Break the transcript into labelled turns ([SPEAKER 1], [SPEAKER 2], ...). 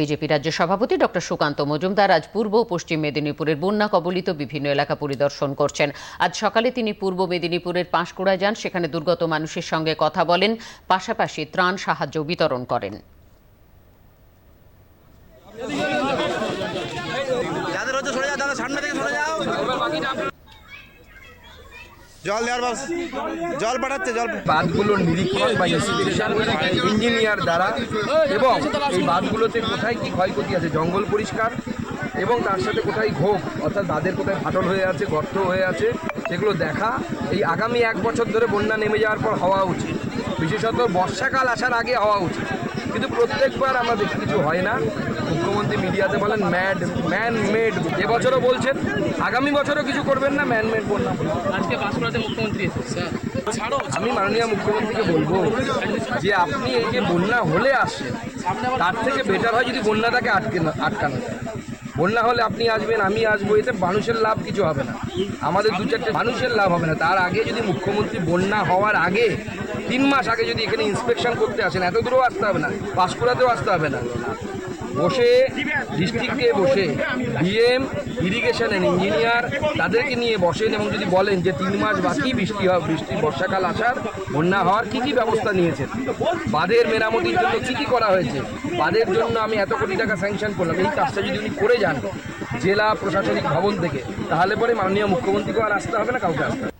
[SPEAKER 1] BJP রাজ্য সভাপতি doctor Sukanta Majumdar আজ পূর্ব ও পশ্চিম মেদিনীপুরের বন্যা কবলিত বিভিন্ন এলাকা পরিদর্শন করছেন। আজ সকালে তিনি পূর্ব মেদিনীপুরের পাঁশকুড়ায় যান, সেখানে দুর্গত মানুষের সঙ্গে কথা বলেন, পাশাপাশি ত্রাণ সাহায্য বিতরণ করেন।
[SPEAKER 2] জল দেওয়ার ব্যবস্থা জল পাঠাচ্ছে, জল
[SPEAKER 3] বাঁধগুলো নিরীক্ষণ বা ইঞ্জিনিয়ার দ্বারা এবং এই বাঁধগুলোতে কোথায় কি ক্ষয়ক্ষতি আছে, জঙ্গল পরিষ্কার এবং তার সাথে কোথায় ঘোপ, অর্থাৎ বাঁধের কোথায় ফাটল হয়ে আছে, গর্ত হয়ে আছে, সেগুলো দেখা। এই আগামী এক বছর ধরে বন্যা নেমে যাওয়ার পর হওয়া উচিত। বিশেষত বর্ষাকাল আসার আগে হওয়া উচিত। কিন্তু প্রত্যেকবার আমরা দেখি কিছু হয় না। মুখ্যমন্ত্রী মিডিয়াতে বলেন ম্যাড ম্যান মেড এবছরও বলছেন আগামী বছরও কিছু করবেন না ম্যান মেড বন্যা
[SPEAKER 4] আজকে বাঁশকুড়াতে মুখ্যমন্ত্রী
[SPEAKER 3] আমি মাননীয় মুখ্যমন্ত্রীকে বলব যে আপনি এই যে বন্যা হলে আসছেন তার থেকে বেটার হয় যদি বন্যাটাকে আটকে না- আটকানো বন্যা হলে আপনি আসবেন আমি আসব এতে মানুষের লাভ কিছু হবে না। আমাদের দু চারটে মানুষের লাভ হবে না। তার আগে যদি মুখ্যমন্ত্রী বন্যা হওয়ার আগে তিন মাস আগে যদি এখানে ইন্সপেকশন করতে আসেন, এত দূরেও আসতে হবে না, পাঁশকুড়াতেও আসতে হবে না। বসে ডিস্ট্রিক্টে বসে ডিএম ইরিগেশনের ইঞ্জিনিয়ার তাদেরকে নিয়ে বসেন এবং যদি বলেন যে তিন মাস বাকি, বৃষ্টি হয় বৃষ্টি, বর্ষাকাল আসার, বন্যা হওয়ার কী কী ব্যবস্থা নিয়েছেন? বাঁধের মেরামতির জন্য কী কী করা হয়েছে? বাঁধের জন্য আমি এত কোটি টাকা স্যাংশন করলাম, এই কাজটা যদি উনি করে যান জেলা প্রশাসনিক ভবন থেকে, তাহলে পরে মাননীয় মুখ্যমন্ত্রীকেও আর আসতে হবে না, কাউকে আসতে।